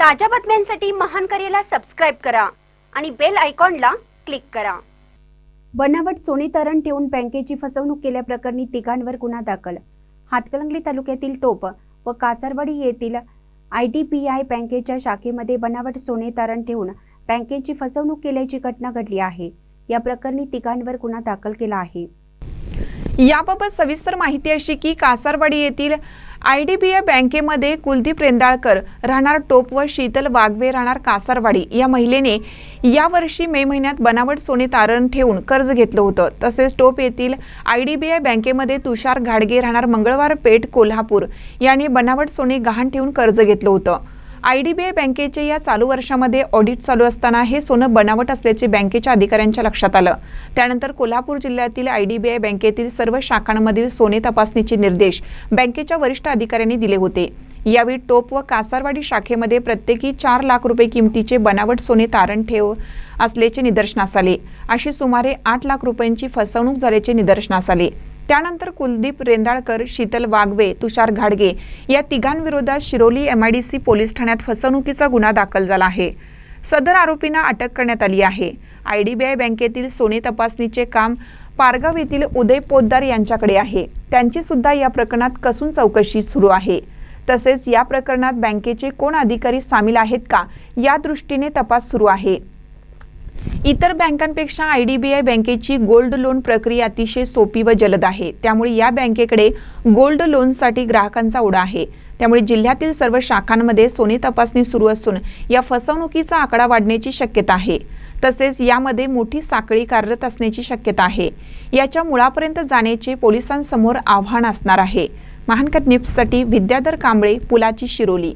ताज्या बातम्यांसाठी महान करेला सबस्क्राईब करा आणि बेल आयकॉनला क्लिक करा. बनावट सोने तारण ठेवून बँकेची फसवणूक केल्याप्रकरणी तिघांवर गुन्हा दाखल. हातकलंगली तालुक्यातील टोप व कासारवाडी येथील आय डी पी आय बँकेच्या शाखेमध्ये बनावट सोने तारण ठेवून बँकेची फसवणूक केल्याची घटना घडली आहे. या प्रकरणी तिघांवर गुन्हा दाखल केला आहे. याबाबत सविस्तर माहिती अशी की कासारवाडी येथील आय डी बी आय बँकेमध्ये कुलदीप रेंदाळकर राहणार टोप व शीतल वाघवे राहणार कासारवाडी. या महिलेने यावर्षी मे महिन्यात बनावट सोने तारण ठेवून कर्ज घेतलं होतं. तसेच टोप येथील आय डी बी आय बँकेमध्ये तुषार घाडगे राहणार मंगळवार पेठ कोल्हापूर. यांनी बनावट सोने गहाण ठेवून कर्ज घेतलं होतं. आय डी बी आय बँकेचे या चालू वर्षामध्ये ऑडिट चालू असताना हे सोनं बनावट असल्याचे बँकेच्या अधिकाऱ्यांच्या लक्षात आलं. त्यानंतर कोल्हापूर जिल्ह्यातील आय डी बी आय बँकेतील सर्व शाखांमधील सोने तपासणीचे निर्देश बँकेच्या वरिष्ठ अधिकाऱ्यांनी दिले होते. यावेळी टोप व कासारवाडी शाखेमध्ये प्रत्येकी चार लाख रुपये किमतीचे बनावट सोने तारण ठेव असल्याचे निदर्शनास आले. अशी सुमारे आठ लाख रुपयांची फसवणूक झाल्याचे निदर्शनास आले. त्यानंतर कुलदीप रेंदाळकर शीतल वाघवे तुषार घाडगे या तिघांविरोधात शिरोली एमआयडीसी पोलीस ठाण्यात फसवणुकीचा गुन्हा दाखल झाला आहे. सदर आरोपींना अटक करण्यात आली आहे. आय डी बी आय बँकेतील सोने तपासणीचे काम पारगाव येथील उदय पोद्दार यांच्याकडे आहे. त्यांची सुद्धा या प्रकरणात कसून चौकशी सुरू आहे. तसेच या प्रकरणात बँकेचे कोण अधिकारी सामील आहेत का या दृष्टीने तपास सुरू आहे. इतर बँकांपेक्षा आय डी बी आय बँकेची गोल्ड लोन प्रक्रिया अतिशय सोपी व जलद आहे. त्यामुळे या बँकेकडे गोल्ड लोनसाठी ग्राहकांचा ओढा आहे. त्यामुळे जिल्ह्यातील सर्व शाखांमध्ये सोने तपासणी सुरू असून या फसवणुकीचा आकडा वाढण्याची शक्यता आहे. तसेच यामध्ये मोठी साखळी कार्यरत असण्याची शक्यता आहे. याच्या मुळापर्यंत जाण्याचे पोलिसांसमोर आव्हान असणार आहे. महानकर न्यूजसाठी विद्याधर कांबळे पुलाची शिरोली